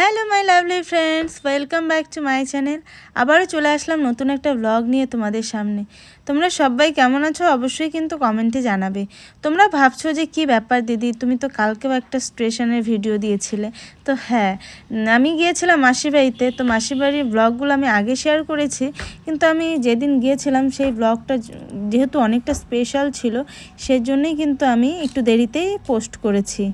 Hello my lovely friends welcome back to my channel আবারও চলে আসলাম নতুন একটা ব্লগ নিয়ে তোমাদের সামনে। তোমরা সবাই কেমন আছো? অবশ্যই কিন্তু কমেন্টে জানাবে। তোমরা ভাবছ যে কি ব্যাপার দিদি? তুমি তো কালকেও একটা স্টেশনের ভিডিও দিয়েছিলে। তো হ্যাঁ আমি গিয়েছিলাম মাসির বাড়িতে তো মাসির বাড়ির ব্লগগুলো আমি আগে শেয়ার করেছি। কিন্তু আমি যেদিন গিয়েছিলাম সেই ব্লগটা যেহেতু অনেকটা স্পেশাল ছিল, সেজন্যই কিন্তু আমি একটু দেরিতেই পোস্ট করেছি।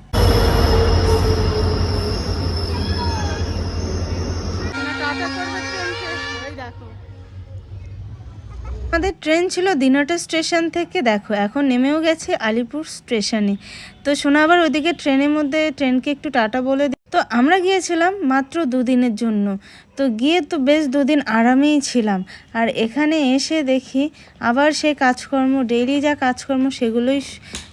আমাদের ট্রেন ছিল দিনটা স্টেশন থেকে, দেখো, এখন নেমেও গেছে আলিপুর স্টেশনে। তো শোনা আবার ওইদিকে ট্রেনের মধ্যে, ট্রেনকে একটু টাটা বলে দিই তো আমরা গিয়েছিলাম মাত্র দুদিনের জন্য। তো গিয়ে তো বেশ দুদিন আরামেই ছিলাম। আর এখানে এসে দেখি আবার সেই কাজকর্ম, ডেইলি যা কাজকর্ম সেগুলোই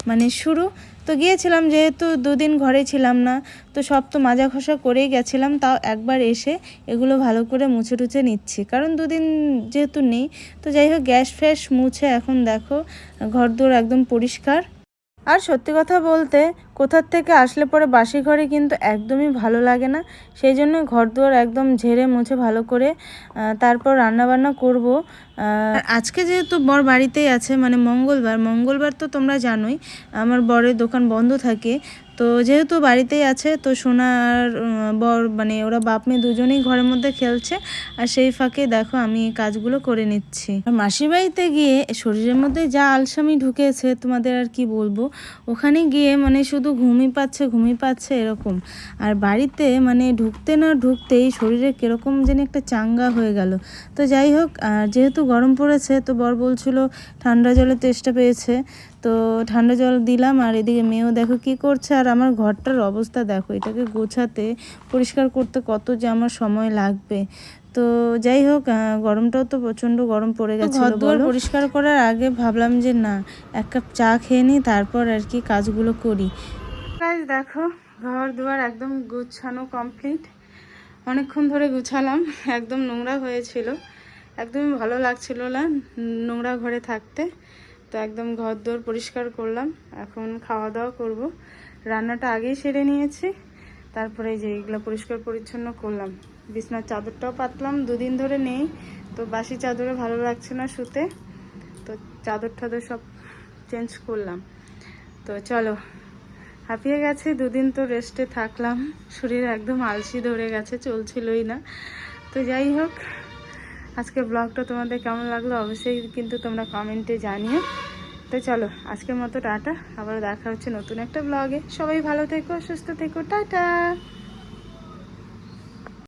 মানে শুরু। তো গিয়েছিলাম যেহেতু দুদিন ঘরে ছিলাম না, তো সব তো মাজা ঘষা করেই গেছিলাম, তাও একবার এসে এগুলো ভালো করে মুছে টুছে নিচ্ছি। কারণ দুদিন যেহেতু নেই, তো যাই হোক, গ্যাস ফ্যাস মুছে এখন দেখো, ঘরদোর একদম পরিষ্কার। আর সত্যি কথা বলতে, কোথার থেকে আসলে পরে বাসি ঘরে কিন্তু একদমই ভালো লাগে না। সেই জন্য ঘর দুয়ার একদম ঝেড়ে মুছে ভালো করে তারপর রান্নাবান্না করব। আজকে যেহেতু বর বাড়িতেই আছে মানে মঙ্গলবার মঙ্গলবার তো তোমরা জানোই, আমার বরের দোকান বন্ধ থাকে তো যেহেতু বাড়িতেই আছে, তো সোনার বর মানে ওরা বাপ মেয়ে দুজনেই ঘরের মধ্যে খেলছে। আর সেই ফাঁকে দেখো আমি কাজগুলো করে নিচ্ছি। আর মাসির বাড়িতে গিয়ে শরীরের মধ্যে যা আলসামি ঢুকেছে, তোমাদের আর কি বলব? ওখানে গিয়ে মানে শুধু ঘুমি পাচ্ছে ঘুমি পাচ্ছে এরকম। আর বাড়িতে মানে ঢুকতে না ঢুকতেই শরীরে কীরকম যেন একটা চাঙ্গা হয়ে গেল। তো যাই হোক, আর যেহেতু গরম পড়েছে, তো বর বলছিল ঠান্ডা জলের তেষ্টা পেয়েছে। তো ঠান্ডা জল দিলাম আর এদিকে মেয়েও দেখো কি করছে আর আমার ঘরটার অবস্থা দেখো এটাকে গোছাতে পরিষ্কার করতে কত যে আমার সময় লাগবে। তো যাই হোক গরমটাও তো প্রচণ্ড গরম পড়ে গেছে ঘর দুয়ার পরিষ্কার করার আগে ভাবলাম যে না এক কাপ চা খেয়ে নিই তারপর আর কি কাজগুলো করি। কাজ দেখো ঘর দুয়ার একদম গুছানো কমপ্লিট অনেকক্ষণ ধরে গুছালাম একদম নোংরা হয়েছিল। একদমই ভালো লাগছিল না নোংরা ঘরে থাকতে। তো একদম ঘর দোর পরিষ্কার করলাম। এখন খাওয়া দাওয়া করব। রান্নাটা আগেই সেরে নিয়েছি। তারপরে যে এগুলো পরিষ্কার পরিচ্ছন্ন করলাম। বিছনার চাদরটাও পাতলাম, দুদিন ধরে নেই। তো বাসি চাদরে ভালো লাগছে না শুতে। তো চাদর টাদর সব চেঞ্জ করলাম। তো চলো, হাঁপিয়ে গেছে, দুদিন তো রেস্টে থাকলাম। শরীর একদম আলসি ধরে গেছে, চলছিলই না। তো যাই হোক আজকে ব্লগটা তোমাদের কেমন লাগল অবশ্যই কিন্তু তোমরা কমেন্টে জানিও। তো চলো, আজকের মতো টাটা। আবার দেখা হচ্ছে নতুন একটা ব্লগে সবাই ভালো থেকো, সুস্থ থেকো। টাটা!